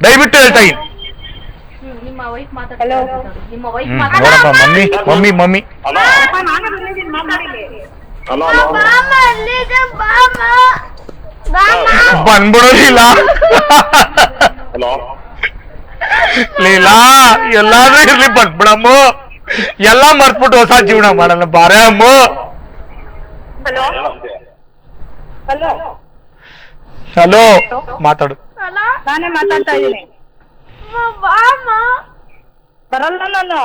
ದಯವಿಟ್ಟು ಹೇಳ್ತಾ ಇದ್ದೀನಿ ನಿಮ್ಮ ವೈಫ್ ಮಾತಾಡ್ತಾರೆ ನಿಮ್ಮ ವೈಫ್ ಹ್ಮ್ ನೋಡಪ್ಪ ಮಮ್ಮಿ ಮಮ್ಮಿ ಮಮ್ಮಿ. ಬಂದ್ಬಿಡೋದಿಲ್ಲ ನಾನೇ ಬಂದಿದ್ದೀನಿ ಮಾತಾಡಿಲಿ ಹಲೋ. ಹಲೋ ಬಂದ್ಬಿಡು ಲೀಲಾ ಹಲೋ. ಲೀಲಾ ಎಲ್ಲಾದ್ರೂ ಇರ್ಲಿ ಬಂದ್ಬಿಡಮ್ಮ ಎಲ್ಲ ಮರ್ತ್ಬಿಟ್ಟು ಹೊಸ ಜೀವನ ಮಾಡೋಣ ಬಾರೆ ಅಮ್ಮ. Hello hello. ಹಲೋ ಮಾತಾಡು. ನಾನೇ ಮಾತಾಡ್ತಾ ಇದ್ದೀನಿ. ಬರಲ್ಲ ನಾನು.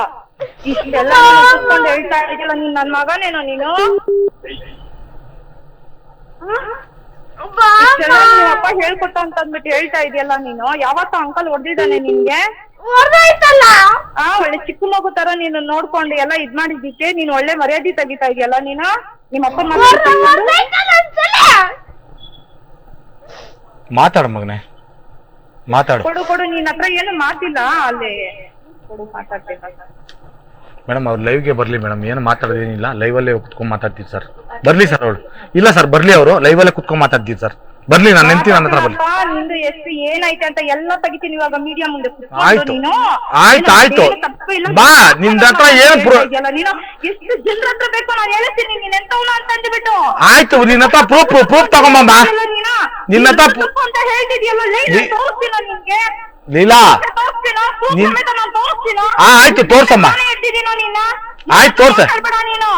ಇಷ್ಟೆಲ್ಲ ಕೂತ್ಕೊಂಡು ಹೇಳ್ತಾ ಇದೆಯಲ್ಲ ನೀನ್ ನನ್ ಮಗನೇನೋ ನೀನು? ಇಷ್ಟೆಲ್ಲ ನಿಮ್ಮ ಅಪ್ಪ ಹೇಳ್ಕೊಟ್ಟ ಅಂತ ಅಂದ್ಬಿಟ್ಟು ಹೇಳ್ತಾ ಇದೆಯಲ್ಲ ನೀನು? ಯಾವತ್ತ ಅಂಕಲ್ ಹೊಡೆದಿದ್ದಾನೆ ನಿನ್ಗೆ? ಆ ಒಳ್ಳೆ ಚಿಕ್ಕ ಮಗು ತರ ನೀನು ನೋಡ್ಕೊಂಡು ಎಲ್ಲ ಇದ್ ಮಾಡಿದ್ದಕ್ಕೆ ನೀನು ಒಳ್ಳೆ ಮರ್ಯಾದೆ ತೆಗಿತಾ ಇದೆಯಲ್ಲ ನೀನು? ನಿಮ್ಮ ಅಪ್ಪ ಮಾತಾಡ ಮಗನೆ. ಮಾತಾಡು. ಕೊಡು ಕೊಡು ನಿನ್ನ ಹತ್ರ ಏನು ಮಾತಿಲ್ಲ ಅಲ್ಲಿ. ಕೊಡು ಮಾತಾಡ್ಬೇಕು ಮೇಡಮ್ ಅವ್ರು ಲೈವ್ಗೆ ಬರಲಿ ಮೇಡಮ್. ಏನು ಮಾತಾಡೋದೇನಿಲ್ಲ. ಲೈವಲ್ಲೇ ಕುತ್ಕೊಂಡ್ ಮಾತಾಡ್ತೀವಿ ಸರ್. ಬರಲಿ ಸರ್ ಅವಳು ಇಲ್ಲ ಸರ್ ಬರಲಿ ಅವರು. ಲೈವಲ್ಲೇ ಕುತ್ಕೊಂಡ್ ಮಾತಾಡ್ತೀವಿ ಸರ್. ಬರ್ಲಿ ನಾನು ನೆನ್ತಿ ನನ್ನ ಹತ್ರ ಬರ್ಲಿ. ನಿಂದು ಎಷ್ಟು ಏನಾಯ್ತು ಅಂತ ಎಲ್ಲ ತೆಗಿತೀನಿ ಇವಾಗ ಮೀಡಿಯಾ ಮುಂದೆ. ಕೂತ್ಕೊಂಡು ಆಯ್ತು. ನೀನು. ಆಯ್ತು, ಏನು ಆಯ್ತು. ತಪ್ಪು ಇಲ್ಲ. ಬಾ, ನಿಂದ್ ಹತ್ರ ಏನು ಪ್ರೂಫ್ ಇದೆಯಲ್ಲ ನೀನು ಎಷ್ಟು ಜನರ ಹತ್ರ ಬೇಕು ನಾನು ಹೇಳ್ತೀನಿ ನೀನ್ ಎಂತವನ ಅಂತ ಅಂದ್ಬಿಟ್ಟು. ಆಯ್ತು ನಿನ್ನ ಹತ್ರ ಪ್ರೂಫ್ ಪ್ರೂಫ್ ಇಲ್ಲ ನೀನು ನಿನ್ನ ತಪ್ಪು ಅಂತ ಹೇಳ್ತಿದ್ಯಲ್ಲ ಲೇ, ನೀ- ನಾನ್ ನಿನ್ಗೆ? ಲೀಲಾ proof ನೀನ್- ಸಮೇತ ನಾನ್ ಆ, ಆಯ್ತು, ತೋರ್ಸಮ್ಮ. ನಾನೇ ಹೇಳ್ತಿದ್ದೀನೋ ನಿನ್ನ? ಆಯ್ತು, ತೋರ್ಸ. ಮಾತಾಡ್ಬೇಡ ನೀನು.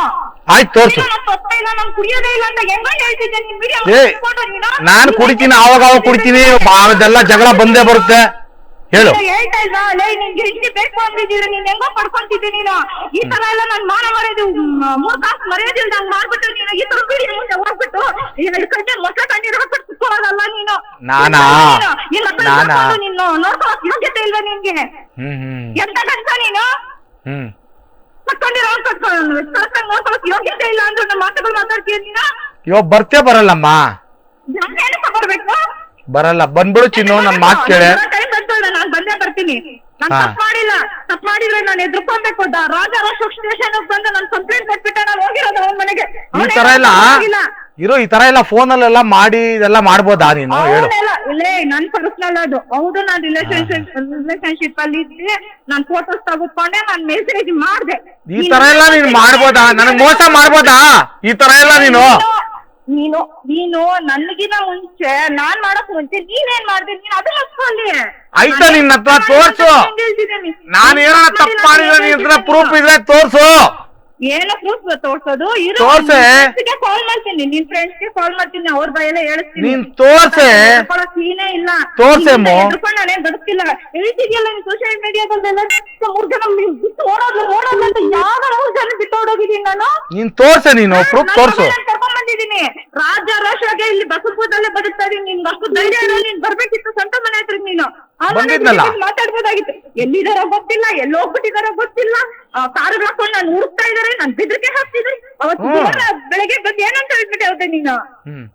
ಆಯ್ತು ತೋರ್ಸು. ಇಲ್ಲ, ನಾನ್ ಇಲ್ಲ ನಾನು ಕುಡಿಯೋದೇ ಇಲ್ಲ ಅಂತ ಹೆಂಗ ಹೇಳ್ತಿದ್ದೆ? ನಿನ್ ವಿಡಿಯೋ ಏ ನೀನು? ನಾನು ಕುಡಿತೀನಿ ಅವಾಗ ಅವಾಗ ಕುಡಿತೀನಿ ಅದೆಲ್ಲ ಜಗಳ ಬಂದೇ ಬರುತ್ತೆ. ಹೇಳು. ಹೇಳ್ತಾ ಇಲ್ವಾ? ಲೇ ನಿನ್ಗೆ ಹೆಂಡತಿ ಬೇಕು ಅಂದಿದ್ದೀರ ನೀನ್ ಹೆಂಗೋ ಪಡ್ಕೊಂತಿದ್ದೆ ನೀನು. ಈ ತರ ಎಲ್ಲ ನನ್ ಮಾನ ಮರ್ಯಾದೆ ಮೂರ್ ತಾಸು ಮರ್ಯಾದಿಲ್ದಂಗ್ ಮಾಡ್ಬಿಟ್ಟು ನೀನು ಈ ತರ ಬಿಡಿ ಮುಂದೆ ಹೋಗ್ಬಿಟ್ಟು ಎರಡು ಗಂಟೆ ಮೊಸ ಕಣ್ಣೀರು ಹಾಕ್ಬಿಟ್ಟು ಕುತ್ಕೊಳ್ಳೋದಲ್ಲ ನೀನು. ನಾನಾ? ಹತ್ರ ನಾನಾ? ನೀನು. ನೋಡ್ಕೊಳಕ್ ಯೋಗ್ಯತೆ ಇಲ್ವಾ ನಿನ್ಗೆ? ಎಂತ ಗಂಟ ನೀನು? ಹ್ಮ್. ಕಟ್ಕೊಂಡಿರೋ ನೋಡ್ಕೊಳಕ್ ಯೋಗ್ಯತೆ ಇಲ್ಲ ಅಂದ್ರೆ ನಮ್ಮ ಮಾತುಗಳು ಮಾತಾಡ್ತೀಯ ನೀನು? ಇವಾಗ ಬರ್ತೇ ಬರಲ್ಲಮ್ಮ? ತಗೊಳ್ಬೇಕು ಬರಲ್ಲ. ಬಂದ್ಬಿಡು ಚಿನ್ನು ನನ್ ಮಾತು ಕೇಳೆ. ಬರ್ತೀನಿ ನಾನ್. ತಪ್ಪು ಮಾಡಿಲ್ಲ. ತಪ್ಪು ಮಾಡಿದ್ರೆ ನಾನು ಎದುರ್ಕೊಬೇಕು ರಾಜ ಅಶೋಕ್ ಸ್ಟೇಷನ್ ಬಂದು ನಾನು ಕಂಪ್ಲೇಂಟ್ ಕೊಟ್ಬಿಟ್ಟೆ. ನಾನು ಹೋಗಿರೋದು ಅವನ ಮನೆಗೆ. ಈ ತರ ಎಲ್ಲ ಇರೋ ಈ ತರ ಎಲ್ಲ ಫೋನ್ ಅಲ್ಲೆಲ್ಲ ಮಾಡಿ ಇದೆಲ್ಲ ಮಾಡ್ಬೋದಾ ನೀನು? ಹೇಳು. ಇಲ್ಲೇ ನನ್ ಪರ್ಸನಲ್ ಅದು. ಹೌದು ನಾನ್ ರಿಲೇಶನ್ಶಿಪ್ ರಿಲೇಶನ್ಶಿಪ್ ಅಲ್ಲಿ ಇದ್ದೆ. ನಾನ್ ಫೋಟೋಸ್ ತೆಗೆದುಕೊಂಡೆ ನಾನ್ ಮೆಸೇಜ್ ಮಾಡ್ದೆ. ಈ ತರ ಎಲ್ಲ ನೀನ್ ಮಾಡ್ಬೋದಾ? ನನಗ್ ಮೋಸ ಮಾಡ್ಬೋದಾ? ಈ ತರ ಎಲ್ಲ ನೀನು ನೀನು ನೀನು ನನ್ಗಿನ ಮುಂಚೆ ನಾನ್ ಮಾಡಕ್ ಮುಂಚೆ ನೀನೇನ್ ಮಾಡ್ದೆ? ನೀನ್ ಅದನ್ನ ಹಚ್ಕೊಂಡಿ ಆಯ್ತಾ ನಿನ್ನ ಹತ್ರ ತೋರ್ಸು. ನಾನು ಏನಾರ ತಪ್ಪು ಮಾಡಿದ್ರೆ ನಿನ್ನ ಹತ್ರ ಪ್ರೂಫ್ ಇದ್ರೆ ತೋರ್ಸು. ಏನು ಪ್ರೂಫ್ ತೋರ್ಸೋದು? ತೋರ್ಸೆ. ಕಾಲ್ ಮಾಡ್ತೀನಿ. ನಿನ್ ಫ್ರೆಂಡ್ಸ್ಗೆ ಕಾಲ್ ಮಾಡ್ತೀನಿ. ಅವ್ರ ಬಾಯೆಲ್ಲ ಹೇಳ್ತೀನಿ ನೀನ್ ತೋರ್ಸೆ. ಸೀನೇ ಇಲ್ಲ. ತೋರ್ಸೆ. ಎದ್ರುಕೊಂಡು ನಾನೇನ್ ಬದುಕಿಲ್ಲ ಹೇಳ್ತಿದ್ಯಲ್ಲ ನೀನ್ ಸೋಶಿಯಲ್ ಮೀಡಿಯಾದಲ್ಲೆಲ್ಲ ಮೂರ್ ಜನ ಬಿಟ್ಟು ಓಡೋದು ಓಡೋದು ಅಂತ ಯಾವ ಮೂರ್ ಜನ ಬಿಟ್ಟು ಓಡೋಗಿದ್ದೀನಿ ನಾನು? ನೀನ್ ತೋರ್ಸೆ ನೀನು ಪ್ರೂಫ್ ತೋರ್ಸು ಕರ್ಕೊಂಡ್ ಬಂದಿದ್ದೀನಿ ರಾಜ ರಾಶಾಗೆ ಇಲ್ಲಿ ಬಸಪುರದಲ್ಲೇ ಬದುಕ್ತಾ ಇದೀನಿ ನಿನ್ ಅಷ್ಟು ಧೈರ್ಯ ಇರೋ ನೀನ್ ಬರ್ಬೇಕಿತ್ತು ಸ್ವಂತ ಮನೆ ಹತ್ರ ನೀನು. ಬಂದಿದ್ನಲ್ಲ. ಮಾತಾಡ್ಬೋದಾಗಿತ್ತು. ಎಲ್ಲಿದಾರ ಗೊತ್ತಿಲ್ಲ ಎಲ್ಲಿ ಹೋಗ್ಬಿಟ್ಟಿದಾರ ಗೊತ್ತಿಲ್ಲ. ಕಾರು ಹಾಕೊಂಡು ನಾನು ಹುಡುಕ್ತಾ ಇದಾರೆ ನಾನ್ ಬಿದ್ರಿಕೆ ಹಾಕ್ತಿದ್ರು ಅವತ್ತು ಹ್ಮ್. ಬೆಳಗ್ಗೆ ಬಂದು ಏನಂತ ಹೇಳ್ಬಿಟ್ಟೆ ಹೋದೆ ನೀನು? ಹ್ಮ್.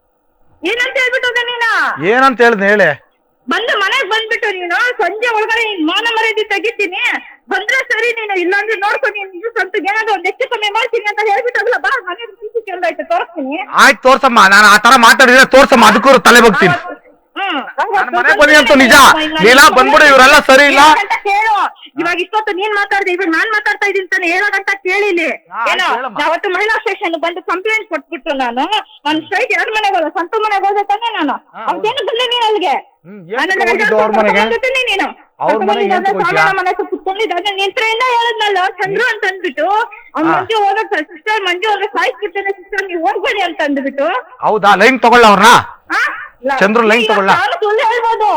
ಏನಂತ ಹೇಳ್ಬಿಟ್ಟು ಹೋದೆ ನೀನು? ಏನಂತ ಹೇಳ್ದೆ ಹೇಳಿ? ಬಂದು ಮನೆಗ್ ಬಂದ್ಬಿಟ್ಟು ನೀನು ಸಂಜೆ ಒಳಗಡೆ ನೀನ್ ಮಾನ ಮರ್ಯಾದೆ ತೆಗಿತೀನಿ. ಬಂದ್ರೆ ಸರಿ ನೀನು ಇಲ್ಲಾಂದ್ರೆ ನೋಡ್ಕೊಂಡು ನೀನು ಸ್ವಂತ ಏನಾದ್ರು ಒಂದ್ ಹೆಚ್ಚು ಕಮ್ಮಿ ಮಾಡ್ತೀನಿ ಅಂತ ಹೇಳ್ಬಿಟ್ಟಲ್ಲ ಬಾ ಮನೆ ಕೇಳ್ದಾಯ್ತು ತೋರಿಸ್ತೀನಿ. ಆಯ್ತು ತೋರ್ಸಮ್ಮ. ನಾನು ಆ ತರ ಮಾತಾಡಿದ್ರೆ ತೋರ್ಸಮ್ಮ ಅದಕ್ಕೂ ತಲೆ ಬಗ್ತೀನಿ. ನಾನು ಮನೆಗ್ ಬಂದಿ ಅಂತೂ ನಿಜ. ಲೀಲಾ ಬಂದ್ಬಿಡು ಇವರೆಲ್ಲ ಸರಿ ಇಲ್ಲ. ಏನಂತ ಕೇಳು. ಇವಾಗ ಇಷ್ಟೊತ್ತು ನೀನ್ ಮಾತಾಡ್ದೆ ಇವಾಗ ನಾನ್ ಮಾತಾಡ್ತಾ ಇದೀನಿ ತಾನೆ ಹೇಳೋದಂತ ಕೇಳಿಲಿ ಹಾ, ಏನೋ. ಅವತ್ತು ಮಹಿಳಾ ಸ್ಟೇಷನ್ ಬಂದು ಕಂಪ್ಲೇಂಟ್ ಕೊಟ್ಬಿಟ್ಟು ನಾನು. ನನ್ ಸ್ಟ್ರೈಟ್ ಎರಡ್ ಮನೆಗೆ ಹೋದ ಸ್ವಂತ ಮನೆಗೆ ಹೋದೆ ತಾನೆ ನಾನು. ಹಾ, ಅವತ್ತೇನು ಬಂದೆ ನೀನ್ ಅಲ್ಲಿಗೆ? ಹ್ಮ್, ಏನ್ ಅವ್ರ ಮನೆಗೆ? ನೀನು. ಅವ್ರ ಮನೆಗೆ ಏನ್ ತಗೊಂಡ್ಯಾ? ಸಾಮಾನ್ಯ ಮನೆ ಹತ್ರ ಹೇಳಿದ್ನಲ್ಲ ಚಂದ್ರು ಅಂತ ಅಂದ್ಬಿಟ್ಟು ಅವ್ನ ಹಾ. ಮಂಜು ಹೋದ ಸಿಸ್ಟರ್ ಮಂಜು ಹೋದ್ರೆ ಸಾಯಿಸ್ಬಿಡ್ತೇನೆ ಸಿಸ್ಟರ್ ನೀವು ಹೋಗ್ಬೇಡಿ ಅಂತ ಅಂದ್ಬಿಟ್ಟು ಹೌದಾ ಲೈನ್ ತಗೊಳ್ಳ ಅವ್ರನ್ನ ಆ? ಚಂದ್ರು ಲೈನ್ ತಗೊಳ್ಳ? ಸುಳ್ಳು ಹೇಳ್ಬೋದು.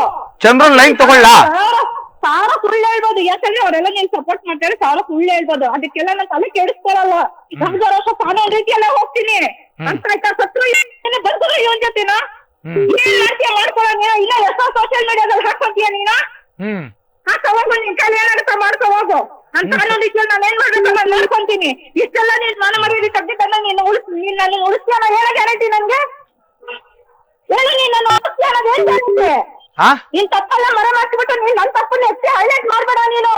ಚಂದ್ರನ್ ಲೈನ್ ತಗೊಳ್ಳ. ಸಾವಿರ ಸುಳ್ಳು ಹೇಳ್ಬೋದು. ಯಾಕಂದ್ರೆ ಅವರೆಲ್ಲ ನೀನ್ ಸಪೋರ್ಟ್ ಮಾಡ್ತಾರೆ ಸಾರ ಸುಳ್ಳು ಹೇಳ್ಬೋದು. ಅದಕ್ಕೆಲ್ಲ ನಾನು ತಲೆ ಕೆಡಿಸ್ಕೊಳಲ್ಲ. ನಮ್ದು ವರ್ಷ ಕಾನೂನು ರೀತಿಯಲ್ಲಾ ಹೋಗ್ತೀನಿ. ಅಂತ ಆಯ್ತಾ? ಸತ್ರು ಏನೇ ಬಂದ್ರು ಇವನ್ ಜೊತೆನ. ಏನ್ ಇಲ್ಲ ಹೊಸ ಸೋಷಿಯಲ್ ಮೀಡಿಯಾದಲ್ಲಿ ಹಾಕೊಂತೀಯ ನೀನು? ಹಾಕ ಹೋಗು ನಿನ್ ಕೈಲಿ ಏನಾಗುತ್ತೆ ಮಾಡ್ಕೊ ಹೋಗು. ನನ್ ಕಾನೂನು ರೀತಿಯಲ್ಲಿ ನಾನು ಏನ್ ಮಾಡ್ಬೇಕು ನಾನು ಮಾಡ್ಕೊಂತೀನಿ. ಇಷ್ಟೆಲ್ಲ ನೀನ್ ಮಾನ ಮರ್ಯಾದೆ ತಗ್ಗಿದ್ದನ್ನ ನೀನು ಉಳಿಸ್ ನೀನ್ ನನ್ನ ಉಳಿಸ್ತೀಯ ಅನ್ನೋ ಹೇಳ ಗ್ಯಾರಂಟಿ ನನ್ಗೆ? ಹೇಳು ನೀನು ಅನ್ನೋದು ಏನ್ ಹಾ ನೀನ್ ತಪ್ಪೆಲ್ಲ ಮರೆ ಮಾಡ್ಬಿಟ್ಟು ನೀನ್ ನನ್ ತಪ್ಪನ್ನ ಎತ್ತಿ ಹೈಲೈಟ್ ಮಾಡ್ಬೇಡ ನೀನು.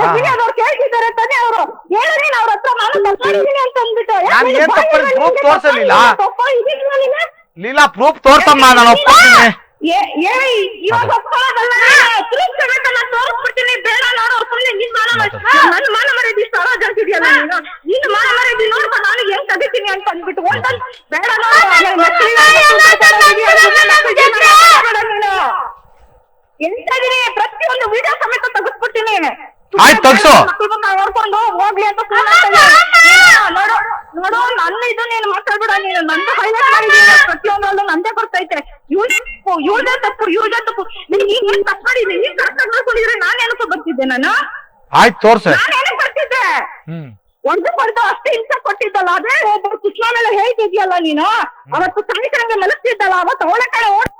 ಎತ್ತಿಗೆ ಅವ್ರು ಕೇಳ್ತಿದ್ದಾರೆ ತಾನೇ ಅವರು. ಹೇಳು ನೀನ್ ಅವ್ರ ಹತ್ರ ನಾನು ತಪ್ಪು ಅಂತ ಅಂದ್ಬಿಟ್ಟು? ನಾನ್ ಯಾಕೆ ಏನ್ ತಪ್ಪು ತೋರ್ಸಲಿಲ್ಲ. ಲೀಲಾ ಪ್ರೂಫ್ ತೋರ್ಸಮ್ಮ ನಾನು ಏ- ಏ, ಇವಾಗ ಒಪ್ಕೊಳ್ಳೋದಲ್ಲ, proof ಸಮೇತ ಆಯ್ತ್ ತಗ್ಸು. ಮಕ್ಳನ್ನ ನೋಡ್ಕೊಂಡು ಹೋಗ್ಲಿ ಅಂತ phone ಮಾಡ್ತಾ ಇದ್ದೀನಿ. ನೋಡು ನೋಡು ನನ್ನ ಇದು ನೀನು ಮಾತಾಡ್ಬೇಡ ನೀನು ನಂದು ಹೈಲೈಟ್ ಮಾಡಿದೀನಿ ಪ್ರತಿಯೊಂದರಲ್ಲೂ ನಂದೇ ಬರ್ತೈತೆ ಇವ್ನ ತಪ್ಪು ಇವ್ಳದೇ ತಪ್ಪು ಇವ್ಳದೇ ತಪ್ಪು. ನೀನ್ ನೀನ್ ಏನ್ ತಪ್ಪು ಮಾಡಿದ್ರಿ ನೀನ್ ಕರೆಕ್ಟ್ ಮಾಡ್ಕೊಂಡಿದ್ರೆ ನಾನ್ ಏನಕ್ಕೆ ಬರ್ತಿದ್ದೆ ನಾನು? ಆಯ್ತು ತೋರ್ಸೆ. ನಾನು ಏನಕ್ಕೆ ಬರ್ತಿದ್ದೆ? ಒಂದು ಕೊಡ್ದು ಅಷ್ಟೇ ಹಿಂಸೆ ಕೊಟ್ಟಿದ್ದಲ್ಲ ಅದೇ ಒಬ್ಬ ಕೃಷ್ಣ ಮೇಲೆ ಹೇಳ್ತಿದ್ಯಲ್ಲ ನೀನು? ಅವತ್ತು ಸಾಯಿಸಂಗೆ ಮಲಗ್ತಿದ್ದಲ್ಲ ಅವತ್ತು ಅವಳ ಕಡೆ ಓಡ್